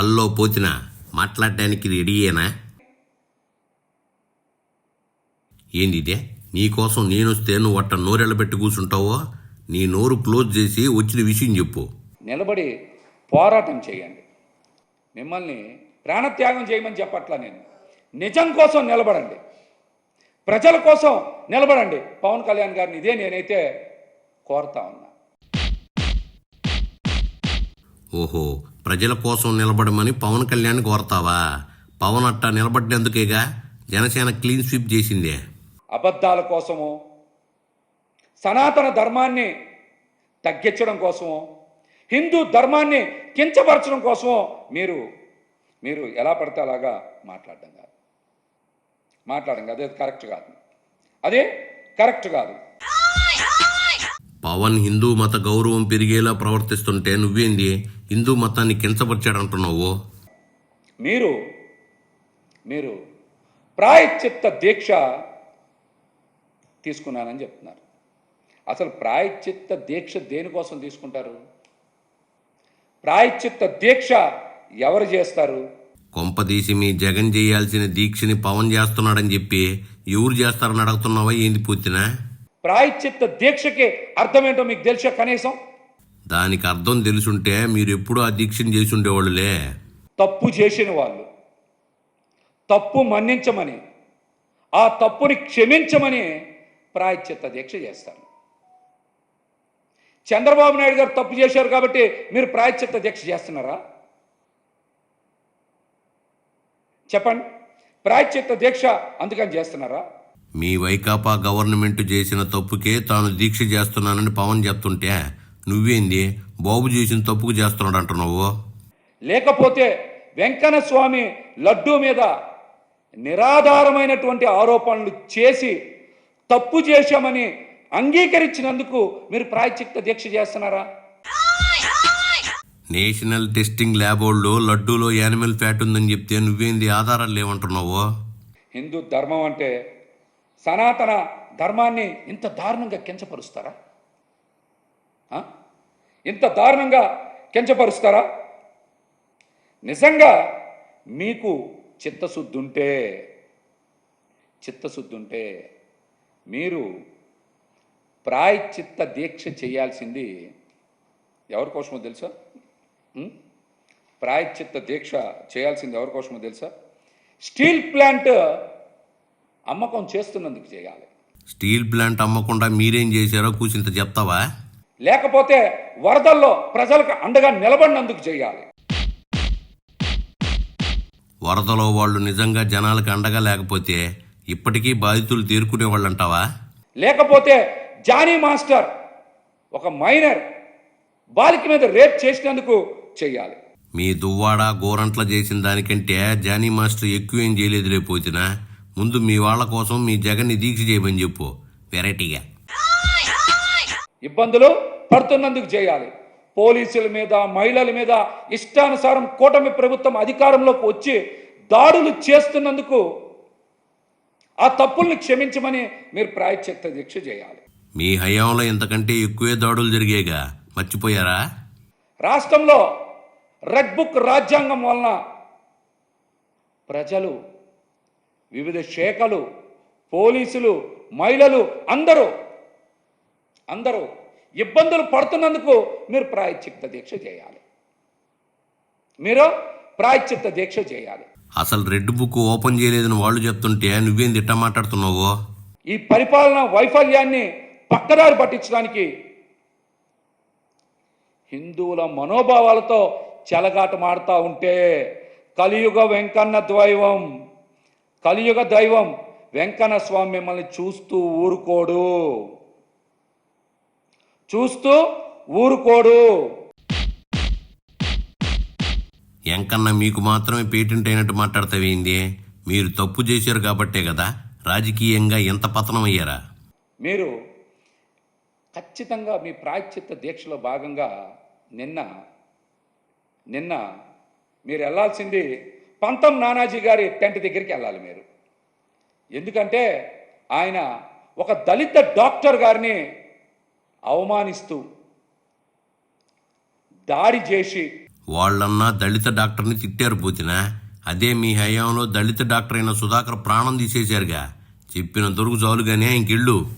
Hello Pothina మాట్లాడడానికి రెడీయేనా ఏంది ఇదే? నీకోసం నేనొస్తే నువ్వు అట్ట నోరెళ్ళబెట్టి కూర్చుంటావో? నీ నోరు క్లోజ్ చేసి వచ్చిన విషయం చెప్పు. నిలబడి పోరాటం చేయండి. మిమ్మల్ని ప్రాణత్యాగం చేయమని చెప్పట్లా నేను. నిజం కోసం నిలబడండి. ప్రజల కోసం నిలబడండి. పవన్ కళ్యాణ్ గారిని ఇదే నేనైతే కోరుతా ఉన్నా. ఓహో ప్రజల కోసం నిలబడమని పవన్ కళ్యాణ్ కోరతావా? పవన్ అట్టా నిలబడినందుకేగా? జనసేన క్లీన్ స్వీప్ చేసిందే. అబద్ధాల కోసము సనాతన ధర్మాన్ని తగ్గించడం కోసము హిందూ ధర్మాన్ని కించపరచడం కోసము మీరు మీరు ఎలా పడితే అలాగా మాట్లాడడం కాదు. మాట్లాడడం కాదు. అది కరెక్ట్ కాదు. అదే కరెక్ట్ కాదు. పవన్ హిందూ మత గౌరవం పెరిగేలా ప్రవర్తిస్తుంటే నువ్వేంది? హిందూ మతాన్ని కించపరిచాడంటున్నావు. మీరు మీరు ప్రాయశ్చిత్త దీక్ష తీసుకున్నానని చెప్తున్నారు. అసలు ప్రాయశ్చిత్త దీక్ష దేనికోసం తీసుకుంటారు? ప్రాయశ్చిత్త దీక్ష ఎవరు చేస్తారు? కొంపదీసి మీ జగన్ చేయాల్సిన దీక్షని పవన్ చేస్తున్నాడని చెప్పి ఎవరు చేస్తారని అడుగుతున్నావా ఏంది పూర్తినా? ప్రాయశ్చిత్త దీక్షకి అర్థం ఏంటో మీకు తెలుసా కనీసం? దానికి అర్థం తెలుసుంటే మీరు ఎప్పుడూ ఆ దీక్షను చేసి ఉండేవాళ్ళులే తప్పు చేసిన వాళ్ళు. తప్పు మన్నించమని ఆ తప్పుని క్షమించమని ప్రాయశ్చిత్త దీక్ష చేస్తారు. చంద్రబాబు నాయుడు గారు తప్పు చేశారు కాబట్టి మీరు ప్రాయశ్చిత్త దీక్ష చేస్తున్నారా? చెప్పండి. ప్రాయశ్చిత్త దీక్ష అందుకని చేస్తున్నారా? మీ వైకాపా గవర్నమెంట్ చేసిన తప్పుకే తాను దీక్ష చేస్తున్నానని పవన్ చెప్తుంటే నువ్వేంది? బాబు చేసిన తప్పుకు చేస్తున్నాడు అంటున్నావు లేకపోతే వెంకన్న స్వామి లడ్డూ మీద నిరాధారమైనటువంటి ఆరోపణలు చేసి తప్పు చేశామని అంగీకరించినందుకు మీరు ప్రాయశ్చిత్త దీక్ష చేస్తున్నారా? నేషనల్ టెస్టింగ్ ల్యాబ్ వాళ్ళు లడ్డూలో యానిమల్ ఫ్యాట్ ఉందని చెప్తే నువ్వేంది? ఆధారాలు లేవంటున్నావు? హిందూ ధర్మం అంటే సనాతన ధర్మాన్ని ఇంత దారుణంగా కించపరుస్తారా? ఇంత దారుణంగా కించపరుస్తారా? నిజంగా మీకు చిత్తశుద్ధి ఉంటే చిత్తశుద్ధి ఉంటే మీరు ప్రాయశ్చిత్త దీక్ష చేయాల్సింది ఎవరి కోసమో తెలుసా? ప్రాయచిత్త దీక్ష చేయాల్సింది ఎవరి కోసమో తెలుసా? స్టీల్ ప్లాంట్ అమ్మకం చేస్తున్నందుకు చేయాలి. స్టీల్ ప్లాంట్ అమ్మకుండా మీరేం చేశారో కూసింత చెప్తావా? లేకపోతే వరదల్లో ప్రజలకు అండగా నిలబడినందుకు చేయాలి. వరదలో వాళ్ళు నిజంగా జనాలకు అండగా లేకపోతే ఇప్పటికీ బాధితులు తీరుకునే వాళ్ళంటావా? లేకపోతే జానీ మాస్టర్ ఒక మైనర్ బాలిక మీద రేప్ చేసినందుకు చేయాలి. మీ దువ్వాడ గోరంట్ల చేసిన దానికంటే జానీ మాస్టర్ ఎక్కువేం చేయలేదు లేకపోతున్నా ముందు మీ వాళ్ళ కోసం మీ జగన్ని దీక్ష చేయమని చెప్పు. వెరైటీగా. ఇబ్బందులు పడుతున్నందుకు చేయాలి. పోలీసుల మీద మహిళల మీద ఇష్టానుసారం కూటమి ప్రభుత్వం అధికారంలోకి వచ్చి దాడులు చేస్తున్నందుకు ఆ తప్పుల్ని క్షమించమని మీరు ప్రాయశ్చిత్త దీక్ష చేయాలి. మీ హయాంలో ఇంతకంటే ఎక్కువే దాడులు జరిగాయిగా. మర్చిపోయారా? రాష్ట్రంలో రెడ్ బుక్ రాజ్యాంగం వలన ప్రజలు వివిధ శాఖలు పోలీసులు మహిళలు అందరూ అందరూ ఇబ్బందులు పడుతున్నందుకు మీరు ప్రాయశ్చిత్త దీక్ష చేయాలి. మీరు ప్రాయశ్చిత్త దీక్ష చేయాలి. అసలు రెడ్ బుక్ ఓపెన్ చేయలేదని వాళ్ళు చెప్తుంటే నువ్వేం తిట్ట మాట్లాడుతున్నావు ఈ పరిపాలన వైఫల్యాన్ని పక్కదారి పట్టించడానికి హిందువుల మనోభావాలతో చెలగాటమాడుతూ ఉంటే కలియుగ వెంకన్న దైవం కలియుగ దైవం వెంకన్న స్వామి మిమ్మల్ని చూస్తూ ఊరుకోడు. చూస్తూ ఊరుకోడు. ఎంకన్నా మీకు మాత్రమే పేటెంట్ అయినట్టు మాట్లాడతావేంది మీరు తప్పు చేశారు కాబట్టే కదా రాజకీయంగా ఎంత పతనం అయ్యారా మీరు ఖచ్చితంగా మీ ప్రాయశ్చిత్త దీక్షలో భాగంగా నిన్న నిన్న మీరు వెళ్ళాల్సింది పంతం నానాజీ గారి టెంట్ దగ్గరికి వెళ్ళాలి మీరు. ఎందుకంటే ఆయన ఒక దళిత డాక్టర్ గారిని అవమానిస్తూ దాడి చేసి వాళ్ళన్నా దళిత డాక్టర్ని తిట్టారు పోతినా? అదే మీ హయాంలో దళిత డాక్టర్ అయిన సుధాకర్ ప్రాణం తీసేశారుగా. చెప్పిన దొరుకు చాలుగానే ఇంకెళ్ళు.